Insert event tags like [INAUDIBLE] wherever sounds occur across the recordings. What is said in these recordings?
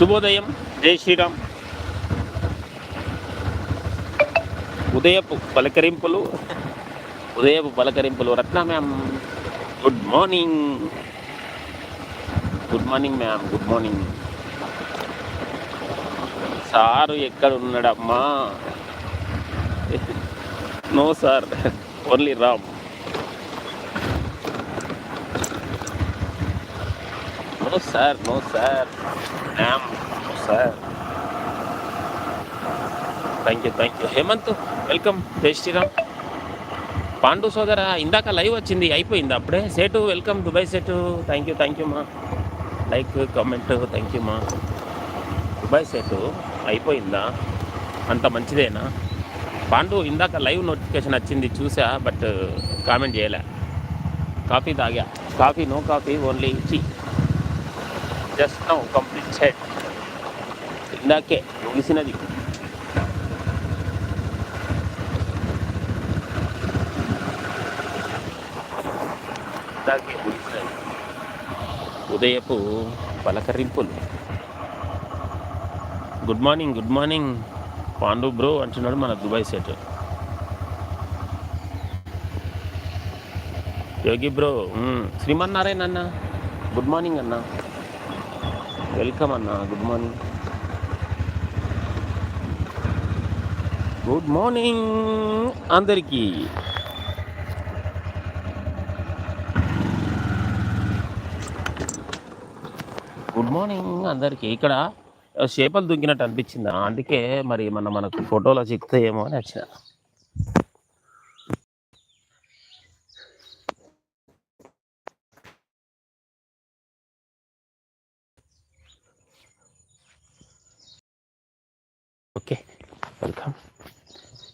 శుభోదయం. జై శ్రీరామ్. ఉదయపు పలకరింపులు ఉదయపు పలకరింపులు. Ratna mam good morning. Good morning mam good morning. Sir ఎక్కడ ఉన్నాడమ్మా [LAUGHS] no sir only Ram. No sir no sir mam no sir thank you thank you Hemanth welcome Jai Shriram Pandu సోదర ఇందాక live వచ్చింది అయిపోయింది అప్పుడే. Setu welcome Dubai Setu thank you thank you మా like comment thank you మా Dubai సేటు అయిపోయిందా? అంత మంచిదేనా? పాండు ఇందాక లైవ్ నోటిఫికేషన్ వచ్చింది చూసా బట్ కామెంట్ చేయలే. కాఫీ తాగా. Coffee no coffee only tea just now complete set ఇందాకే ముగిసినది ఇందాకే ముగిసినది ఉదయపు పలకరింపులు good morning good morning Pandu bro అంటున్నాడు మన Dubai set Yogi bro. Srimannarayana అన్న గుడ్ మార్నింగ్ అన్న వెల్కమ్ అన్న గుడ్ మార్నింగ్. గుడ్ మార్నింగ్ అందరికీ. గుడ్ మార్నింగ్ అందరికీ. ఇక్కడ చేపలు దుంకినట్టు అనిపించిందా అందుకే మరి మన మనకు ఫోటోలో చిక్కుతాయేమో అని వచ్చిన ఓకే వెల్కమ్.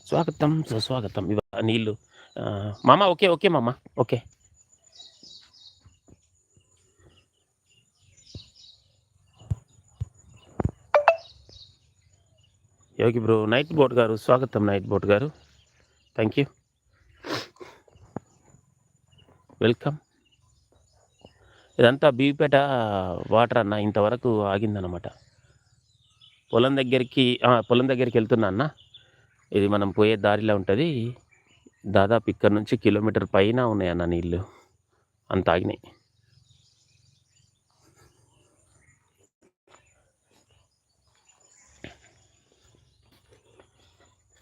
స్వాగతం సుస్వాగతం. ఇవ నీళ్ళు. మామ ఓకే ఓకే మామ. Okay. Yogi bro night boat గారు స్వాగతం నైట్ బోట్ గారు. థ్యాంక్ యూ వెల్కమ్ ఇదంతా బీపేట వాటర్ అన్న ఇంతవరకు ఆగిందనమాట పొలం దగ్గరికి పొలం దగ్గరికి వెళ్తున్నా అన్న. ఇది మనం పోయే దారిలో ఉంటుంది. దాదాపు ఇక్కడ నుంచి కిలోమీటర్ పైన ఉన్నాయన్న నీళ్ళు. అంత ఆగినాయి.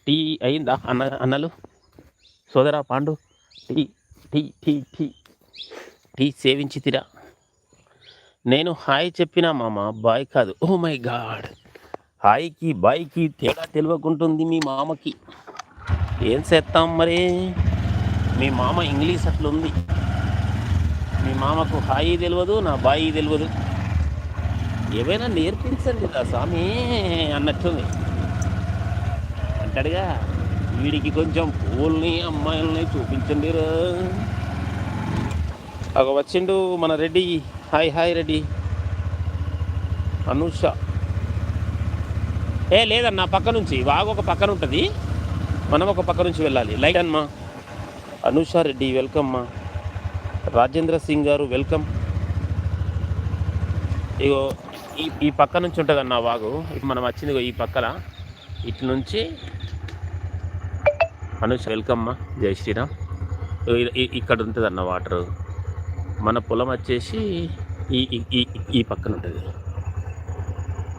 టీ అయిందా అన్న అన్నలు? సోదరా Pandu tea tea tea tea tea సేవించి తిరా. నేను హాయ్ చెప్పినా మామ బాయ్ కాదు. Oh my God. హాయ్కి బాయికి తేడా తెలియకుంటుంది మీ మామకి. ఏం చేస్తాం మరి? మీ మామ ఇంగ్లీష్ అట్లుంది. మీ మామకు హాయి తెలియదు నా బాయి తెలియదు ఏమైనా నేర్పించండి రా స్వామి అన్నట్టుంది. అంటాడుగా వీడికి కొంచెం పూల్ని అమ్మాయిల్ని చూపించండి రా. ఒక వచ్చిండు మన Reddy. Hi hi Reddy. Anusha. ఏ లేదన్న పక్క నుంచి. వాగు ఒక పక్కన ఉంటుంది. మనం ఒక పక్క నుంచి వెళ్ళాలి. లైట్ అమ్మా. అనూష రెడ్డి వెల్కమ్ మా రాజేంద్ర సింగ్ గారు వెల్కమ్. ఇగో ఈ ఈ పక్క నుంచి ఉంటుంది అన్న వాగు. ఇప్పుడు మనం వచ్చింది ఈ పక్కన ఇటు నుంచి అనుష వెల్కమ్ మా జై శ్రీరామ్. ఇక్కడ ఉంటుంది అన్న వాటర్. మన పొలం వచ్చేసి ఈ- ఈ ఈ పక్కన ఉంటుంది.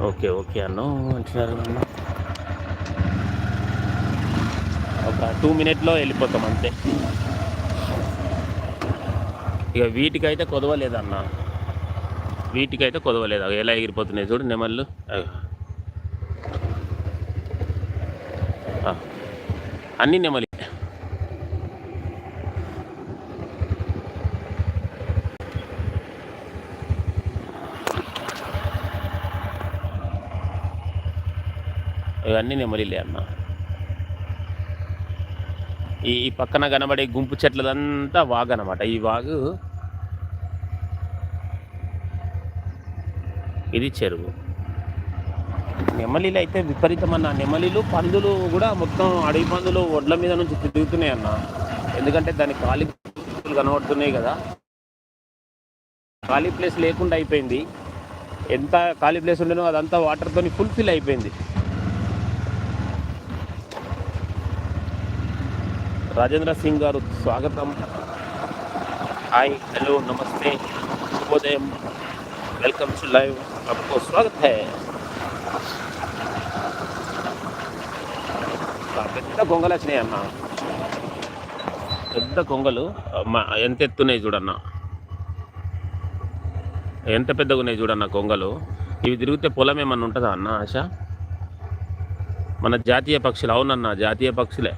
ఓకే ఓకే అన్న అంటున్నారు అన్న ఒక టూ మినిట్లో వెళ్ళిపోతాం అంతే. ఇక వీటికైతే కొదవలేదన్న. వీటికైతే కొదవలేదు. అవి ఎలా ఎగిరిపోతున్నాయి చూడు నెమళ్ళు. అన్ని నెమలి అన్ని నెమలిలే అన్న. ఈ పక్కన కనబడే గుంపు చెట్లదంతా వాగు అనమాట ఈ వాగు ఇది చెరువు. నెమలిలు అయితే విపరీతమన్న. నెమలిలు పందులు కూడా మొత్తం అడవి పందులు ఒడ్ల మీద నుంచి తిరుగుతున్నాయి అన్న. ఎందుకంటే దాని ఖాళీ కనబడుతున్నాయి కదా. ఖాళీ ప్లేస్ లేకుండా అయిపోయింది. ఎంత ఖాళీ ప్లేస్ ఉండేనో అదంతా వాటర్తో ఫుల్ఫిల్ అయిపోయింది. రాజేంద్ర సింగ్ గారు స్వాగతం హాయ్ హలో నమస్తే శుభోదయం వెల్కమ్ టు లైవ్ आपको स्वागत है పెద్ద కొంగలు వచ్చినాయి అన్న పెద్ద కొంగలు మా ఎంత ఎత్తున్నాయి చూడన్న ఎంత పెద్దగా ఉన్నాయి చూడన్న కొంగలు ఇవి తిరిగితే పొలం ఏమన్నా ఉంటుందా అన్న ఆశ మన జాతీయ పక్షులు అవునన్న జాతీయ పక్షులే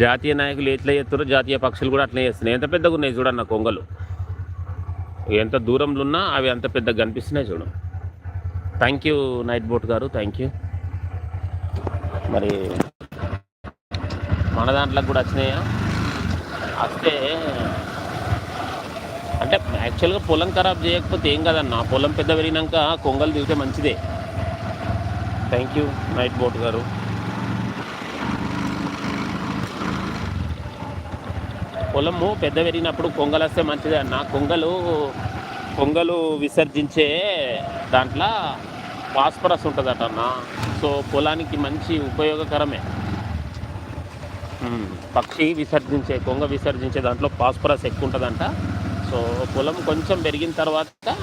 జాతీయ నాయకులు ఎట్లా చేస్తారో జాతీయ పక్షులు కూడా అట్లా చేస్తున్నాయి. ఎంత పెద్దగా ఉన్నాయి చూడన్న కొంగలు. ఎంత దూరంలో ఉన్నా అవి అంత పెద్దగా కనిపిస్తున్నాయి చూడు. థ్యాంక్ యూ నైట్ బోట్ గారు. థ్యాంక్ యూ మరి మన దాంట్లోకి కూడా వచ్చినాయా? వస్తే అంటే యాక్చువల్గా పొలం ఖరాబ్ చేయకపోతే ఏం కదన్న. పొలం పెద్ద పెరిగినాక కొంగలు దిగితే మంచిదే. థ్యాంక్ యూ నైట్ బోట్ గారు. పొలము పెద్ద పెరిగినప్పుడు కొంగలు వస్తే మంచిదే అన్న. కొంగలు కొంగలు విసర్జించే దాంట్లో ఫాస్ఫరస్ ఉంటుందట అన్న. సో పొలానికి మంచి ఉపయోగకరమే. పక్షి విసర్జించే కొంగ విసర్జించే దాంట్లో ఫాస్ఫరస్ ఎక్కువ ఉంటుందంట సో పొలం కొంచెం పెరిగిన తర్వాత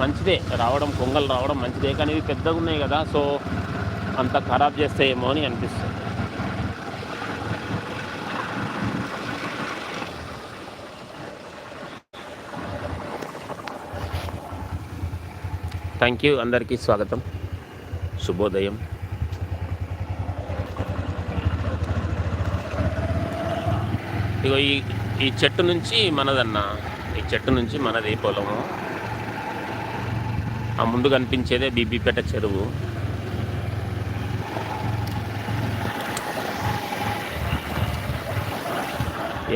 మంచిదే. రావడం కొంగలు రావడం మంచిదే. కానీ ఇవి పెద్దగా ఉన్నాయి కదా సో అంత ఖరాబ్ చేస్తాయేమో అని అనిపిస్తుంది. థ్యాంక్ యూ అందరికీ స్వాగతం. శుభోదయం. ఇగో ఈ ఈ చెట్టు నుంచి మనదన్న ఈ చెట్టు నుంచి మనది పొలము. ఆ ముందు కనిపించేదే బీబీపేట చెరువు.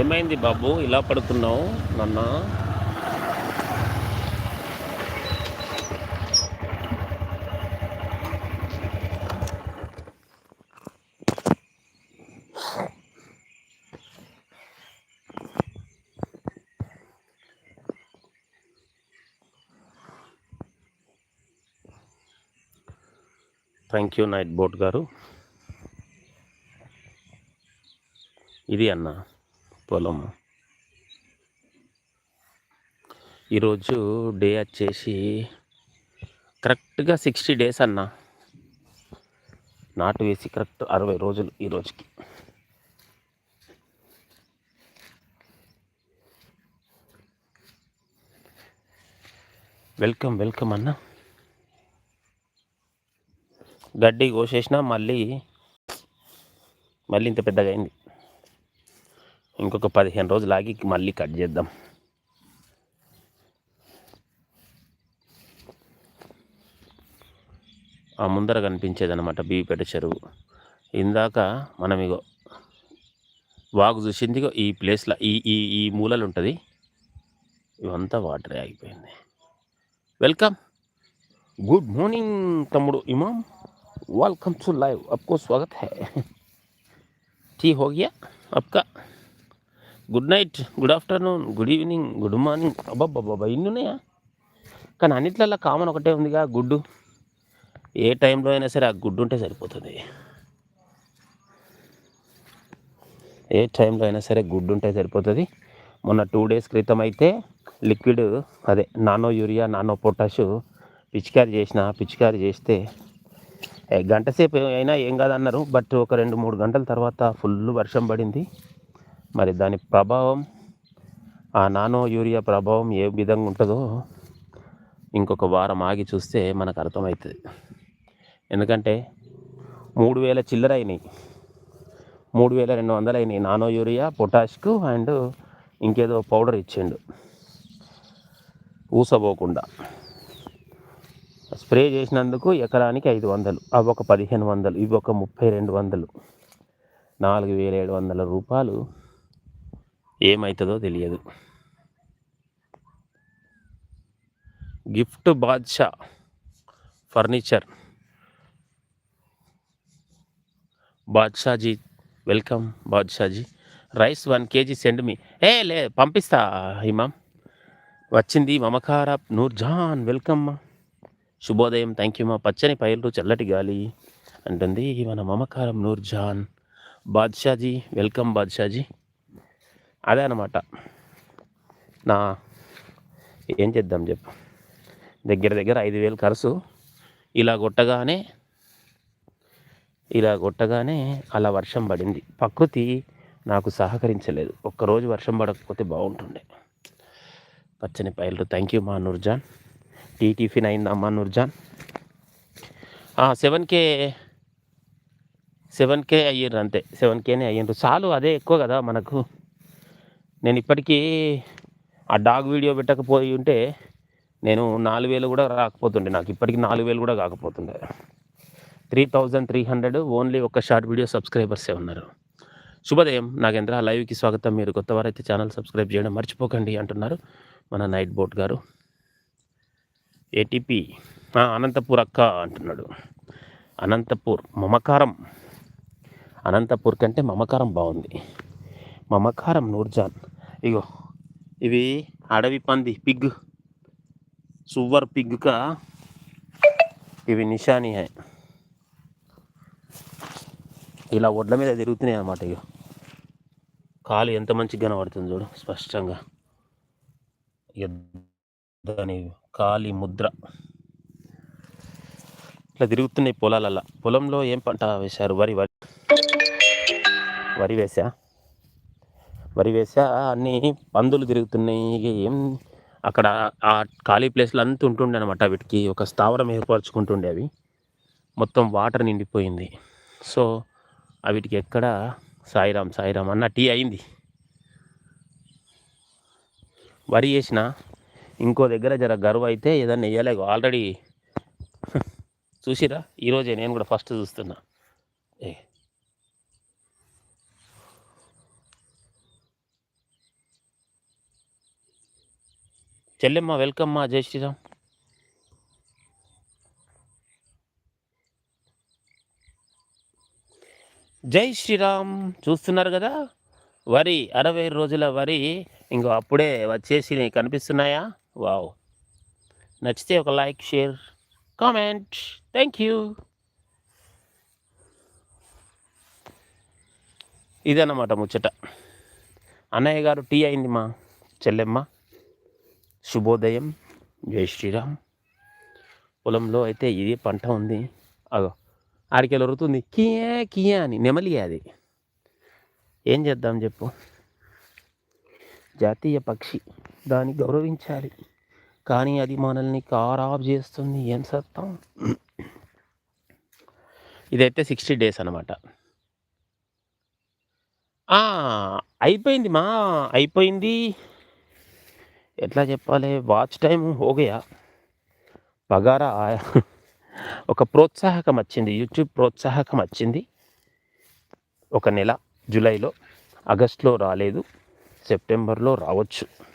ఏమైంది బాబు? ఇలా పడుతున్నావు నన్నా? థ్యాంక్ యూ నైట్ బోట్ గారు. ఇది అన్న పొలం ఈరోజు డే వచ్చేసి కరెక్ట్గా సిక్స్టీ డేస్ అన్న. నాటు వేసి కరెక్ట్ అరవై రోజులు ఈ రోజుకి. వెల్కమ్ వెల్కమ్ అన్నా. గడ్డి కోసేసిన మళ్ళీ మళ్ళీ ఇంత పెద్దగా అయింది. ఇంకొక పదిహేను రోజులు ఆగి మళ్ళీ కట్ చేద్దాం. ఆ ముందర కనిపించేదన్నమాట బీపేట చెరువు. ఇందాక మనం ఇగో వాగు చూసింది ఈ ప్లేస్లో ఈ ఈ ఈ మూలలు ఉంటుంది. ఇవంతా వాటరే ఆగిపోయింది. వెల్కమ్ గుడ్ మార్నింగ్ తమ్ముడు ఇమామ్. वेलकम टू लाइव आपको स्वागत है ठीक हो गया आपका good night good afternoon good evening good morning అబ్బాబ్బాబ్బా ఇన్ని ఉన్నాయా కానీ అన్నిట్లల్లో కామన్ ఒకటే ఉందిగా గుడ్డు ఏ టైంలో అయినా సరే ఆ గుడ్డు ఉంటే సరిపోతుంది ఏ టైంలో అయినా సరే గుడ్డు ఉంటే సరిపోతుంది మొన్న టూ డేస్ క్రితం అయితే లిక్విడ్ అదే నానో యూరియా నానో పొటాషు పిచికారి చేసిన పిచికారి చేస్తే ఏ గంట సేపు అయినా ఏం కాదన్నారు బట్ ఒక రెండు మూడు గంటల తర్వాత ఫుల్ వర్షం పడింది. మరి దాని ప్రభావం ఆ నానో యూరియా ప్రభావం ఏ విధంగా ఉంటుందో ఇంకొక వారం ఆగి చూస్తే మనకు అర్థమవుతుంది. ఎందుకంటే మూడు వేల చిల్లర అయినాయి. మూడు వేల రెండు వందలు అయినాయి నానో యూరియా పొటాష్కు అండ్ ఇంకేదో పౌడర్ ఇచ్చిండు. ఊసపోకుండా స్ప్రే చేసినందుకు ఎకరానికి ఐదు వందలు అవి ఒక పదిహేను వందలు ఇవి ఒక ముప్పై రెండు వందలు. నాలుగు వేల ఏడు వందల రూపాయలు ఏమవుతుందో తెలియదు. Gift Badshah furniture. Badshahji welcome Badshahji. Rice one kg send me. ఏ లే పంపిస్తా ఇమామ్ వచ్చింది మమకార నూర్జాన్ వెల్కమ్ మా శుభోదయం. థ్యాంక్ యూ మా పచ్చని పైర్లు చల్లటి గాలి అంటుంది మన మమకారం నూర్జాన్ బాద్షాజీ వెల్కమ్ బాద్షాజీ. అదే అనమాట నా ఏం చేద్దాం చెప్పు. దగ్గర దగ్గర ఐదు వేలు ఖర్చు. ఇలా కొట్టగానే ఇలా కొట్టగానే అలా వర్షం పడింది. ప్రకృతి నాకు సహకరించలేదు. ఒక్కరోజు వర్షం పడకపోతే బాగుంటుండే. పచ్చని పైలు థ్యాంక్ యూ మా నూర్జాన్ టీ టిఫిన్ అయిందమ్మా Noorjahan. Seven K seven K అయ్యారు అంతే. సెవెన్ కేనే అయ్యారు చాలు అదే ఎక్కువ కదా మనకు. నేను ఇప్పటికీ ఆ డాగ్ వీడియో పెట్టకపోయి ఉంటే నేను నాలుగు వేలు కూడా రాకపోతుండే నాకు. ఇప్పటికి నాలుగు వేలు కూడా కాకపోతుండే. Three thousand three hundred only ఒక షార్ట్ వీడియో సబ్స్క్రైబర్సే ఉన్నారు. శుభోదయం. నాగేంద్ర లైవ్కి స్వాగతం. మీరు కొత్త వారైతే ఛానల్ సబ్స్క్రైబ్ చేయడం మర్చిపోకండి అంటున్నారు మన నైట్ బోట్ గారు. ఏటీపీ అనంతపూర్ అక్క అంటున్నాడు. అనంతపూర్ మమకారం. అనంతపూర్ కంటే మమకారం బాగుంది. మమకారం నూర్జాన్. ఇగో ఇవి అడవి పంది పిగ్. సువర్ పిగ్క ఇవి నిషానీ హై. ఇలా ఒడ్ల మీద తిరుగుతున్నాయి అన్నమాట ఇక కాలు ఎంత మంచిగా కనబడుతుంది చూడు స్పష్టంగా. ఇక దాని కాలి ముద్ర. ఇట్లా తిరుగుతున్నాయి పొలాలల్లా. పొలంలో ఏం పంట వేశారు? వరి వరి. వరి వేసా వరి వేసా అన్నీ పందులు తిరుగుతున్నాయి. ఏం అక్కడ ఆ ఖాళీ ప్లేస్లో అంతా ఉంటుండే అనమాట వీటికి. ఒక స్థావరం ఏర్పరచుకుంటుండే అవి. మొత్తం వాటర్ నిండిపోయింది. సో అవిటికి ఎక్కడ సాయిరామ్ సాయిరామ్ అన్న టీ అయింది. వరి వేసిన ఇంకో దగ్గర జర గర్వ అయితే ఏదన్నా వేయలేగు ఆల్రెడీ చూసిరా? ఈరోజే నేను కూడా ఫస్ట్ చూస్తున్నా. ఏ. చెల్లెమ్మ వెల్కమ్ మా జై శ్రీరామ్. జై శ్రీరామ్. చూస్తున్నారు కదా? వరి అరవై రోజుల వరి. ఇంకో అప్పుడే వచ్చేసి కనిపిస్తున్నాయా? వావ్ నచ్చితే ఒక like share comment thank you ఇదన్నమాట ముచ్చట. అన్నయ్య గారు టీ అయింది మా చెల్లెమ్మ. శుభోదయం. జై శ్రీరామ్. పొలంలో అయితే ఇది పంట ఉంది. అగో ఆడికెళ్ళి వరుతుంది కియా కియా అని నెమలి అది. ఏం చేద్దాం చెప్పు. జాతీయ పక్షి. దాన్ని గౌరవించాలి. కానీ అది మనల్ని ఖరాబ్ చేస్తుంది. ఏం సత్తాం? ఇదైతే సిక్స్టీ డేస్ అనమాట అయిపోయింది మా అయిపోయింది. ఎట్లా చెప్పాలి? Watch time హోగయా. పగారా ఆయా. ఒక ప్రోత్సాహకం వచ్చింది. యూట్యూబ్ ప్రోత్సాహకం వచ్చింది. ఒక నెల జూలైలో ఆగస్ట్లో రాలేదు. సెప్టెంబర్లో రావచ్చు.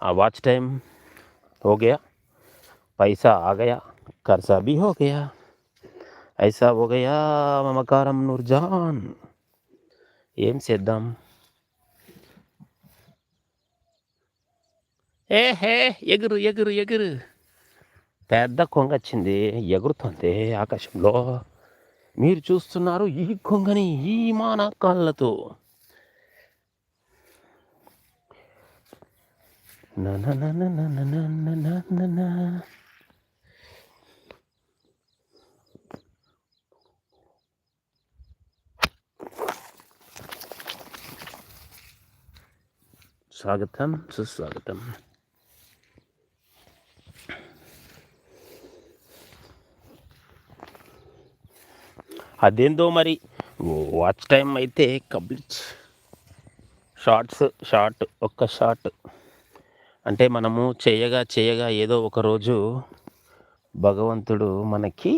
ఆ వాచ్ టైం हो गया पैसा आ गया कर्जा भी हो गया ऐसा हो गया మమకారం నూర్జాన్ ఏం చేద్దాం ఏ హే ఎగురు ఎగురు ఎగురు పెద్ద కొంగ వచ్చింది ఎగురుతుంది ఆకాశంలో మీరు చూస్తున్నారు ఈ కొంగని ఈ మాన కాళ్ళతో స్వాగతం సుస్వాగతం అదేందో మరి? వాచ్ టైం అయితే కంప్లీట్ షార్ట్స్ షార్ట్ ఒక్క షార్ట్ అంటే మనము చేయగా చేయగా ఏదో ఒక రోజు భగవంతుడు మనకి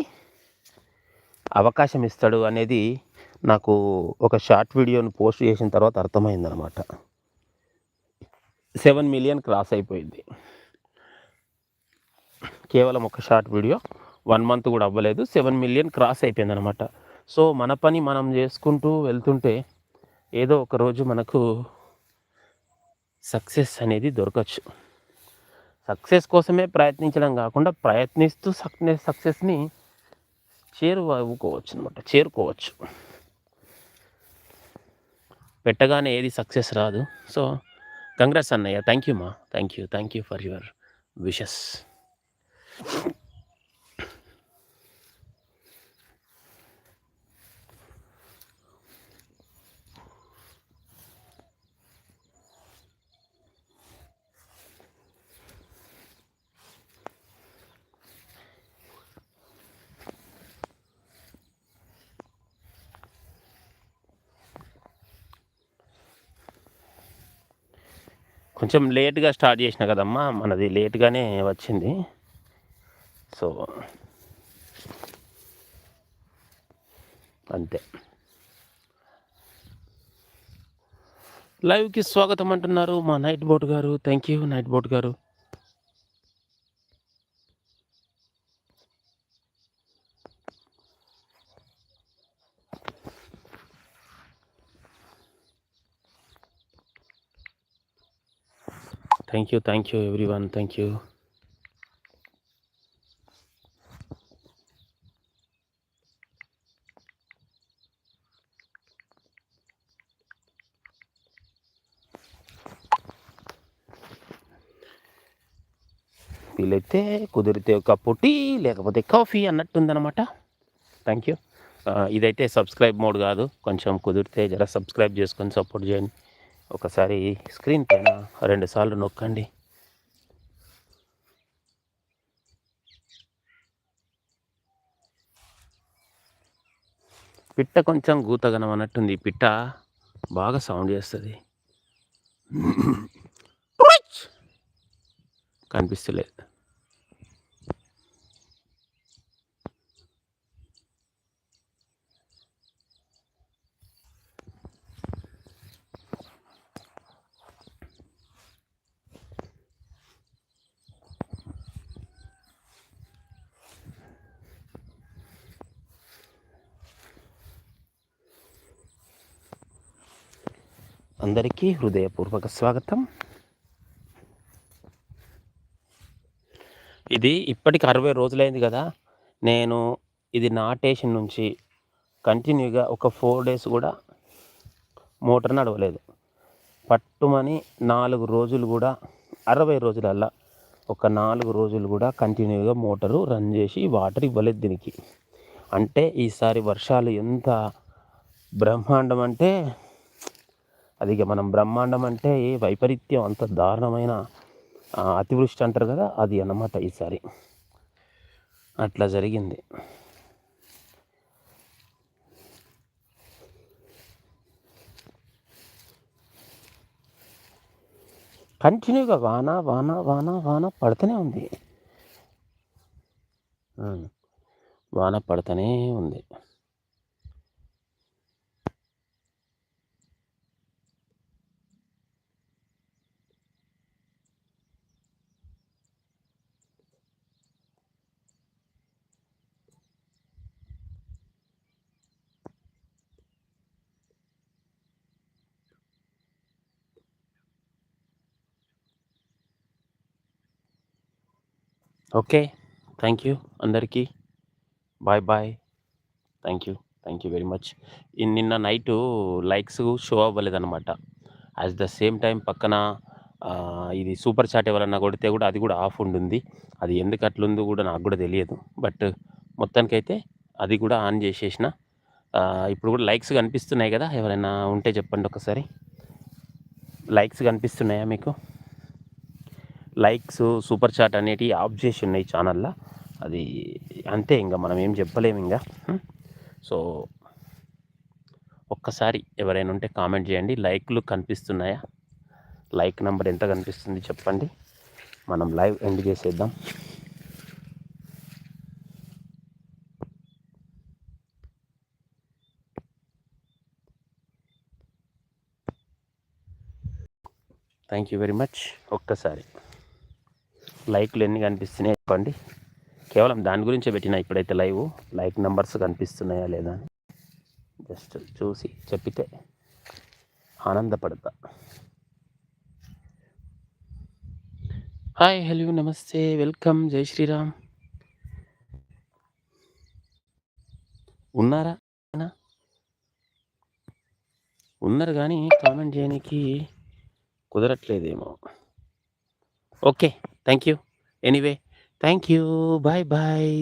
అవకాశం ఇస్తాడు అనేది నాకు ఒక షార్ట్ వీడియోను పోస్ట్ చేసిన తర్వాత అర్థమైందనమాట. సెవెన్ మిలియన్ క్రాస్ అయిపోయింది. కేవలం ఒక షార్ట్ వీడియో వన్ మంత్ కూడా అవ్వలేదు సెవెన్ మిలియన్ క్రాస్ అయిపోయింది అనమాట సో మన పని మనం చేసుకుంటూ వెళ్తుంటే ఏదో ఒక రోజు మనకు సక్సెస్ అనేది దొరకచ్చు. సక్సెస్ కోసమే ప్రయత్నించడం కాకుండా ప్రయత్నిస్తూ సక్సెస్ సక్సెస్ని చేరువవుకోవచ్చు అనమాట చేరుకోవచ్చు. పెట్టగానే ఏది సక్సెస్ రాదు. సో కంగ్రాట్స్ అన్నయ్య. థ్యాంక్ యూ మా. Thank you thank you for your wishes. కొంచెం లేట్గా స్టార్ట్ చేసిన కదమ్మా మనది లేట్గానే వచ్చింది. సో అంతే. లైవ్కి స్వాగతం అంటున్నారు మా నైట్ బోట్ గారు. థ్యాంక్ యూ నైట్ బోట్ గారు. Thank you thank you everyone thank you వీలైతే కుదిరితే ఒక పొట్టి లేకపోతే కాఫీ అన్నట్టుందనమాట థ్యాంక్ యూ ఇదైతే సబ్స్క్రైబ్ మోడ్ కాదు. కొంచెం కుదిరితే జర సబ్స్క్రైబ్ చేసుకొని సపోర్ట్ చేయండి. ఒకసారి స్క్రీన్ పైన రెండు సార్లు నొక్కండి. పిట్ట కొంచెం గూతగనం అన్నట్టుంది. పిట్ట బాగా సౌండ్ చేస్తుంది. [LAUGHS] కనిపిస్తలేదు. అందరికీ హృదయపూర్వక స్వాగతం. ఇది ఇప్పటికి అరవై రోజులైంది కదా. నేను ఇది నాటేషన్ నుంచి కంటిన్యూగా ఒక ఫోర్ డేస్ కూడా మోటార్ నడవలేదు. పట్టుమని నాలుగు రోజులు కూడా అరవై రోజులల్లా ఒక నాలుగు రోజులు కూడా కంటిన్యూగా మోటారు రన్ చేసి వాటర్ ఇవ్వలేదు దీనికి. అంటే ఈసారి వర్షాలు ఎంత బ్రహ్మాండం అంటే అది ఇక మనం బ్రహ్మాండం అంటే వైపరీత్యం అంత దారుణమైన అతివృష్టి అంటారు కదా అది అన్నమాట ఈసారి. అట్లా జరిగింది. కంటిన్యూగా వాన వాన వాన వాన పడుతూనే ఉంది. వాన పడుతూనే ఉంది. ఓకే. థ్యాంక్ యూ అందరికీ. Bye bye. Thank you. Thank you very much. నిన్న నైటు లైక్స్ షో అవ్వలేదన్నమాట. అట్ ద సేమ్ టైం పక్కన ఇది సూపర్ చాట్ ఎవరన్నా కొడితే కూడా అది కూడా ఆఫ్ ఉండింది. అది ఎందుకు అట్లుందో కూడా నాకు కూడా తెలియదు. బట్ మొత్తానికైతే అది కూడా ఆన్ చేసేసిన. ఇప్పుడు కూడా లైక్స్ కనిపిస్తున్నాయి కదా ఎవరైనా ఉంటే చెప్పండి ఒకసారి. లైక్స్ కనిపిస్తున్నాయా మీకు? లైక్స్ సూపర్ చాట్ అనేటివి ఆఫ్ చేసి ఉన్నాయి ఛానల్లో. అది అంతే ఇంకా మనం ఏం చెప్పలేము ఇంకా సో ఒక్కసారి ఎవరైనా ఉంటే కామెంట్ చేయండి. లైక్లు కనిపిస్తున్నాయా? లైక్ నెంబర్ ఎంత కనిపిస్తుంది చెప్పండి. మనం లైవ్ ఎండ్ చేసేద్దాం. Thank you very much. ఒక్కసారి. లైక్లు ఎన్ని కనిపిస్తున్నాయి చెప్పండి. కేవలం దాని గురించే పెట్టిన ఇప్పుడైతే లైవ్. లైక్ నెంబర్స్ కనిపిస్తున్నాయా లేదా అని జస్ట్ చూసి చెప్పితే ఆనందపడతా. హాయ్ హలో నమస్తే వెల్కమ్ జై శ్రీరామ్. ఉన్నారా? ఉన్నారు కానీ కామెంట్ చేయడానికి కుదరట్లేదేమో. Okay. Thank you anyway thank you bye bye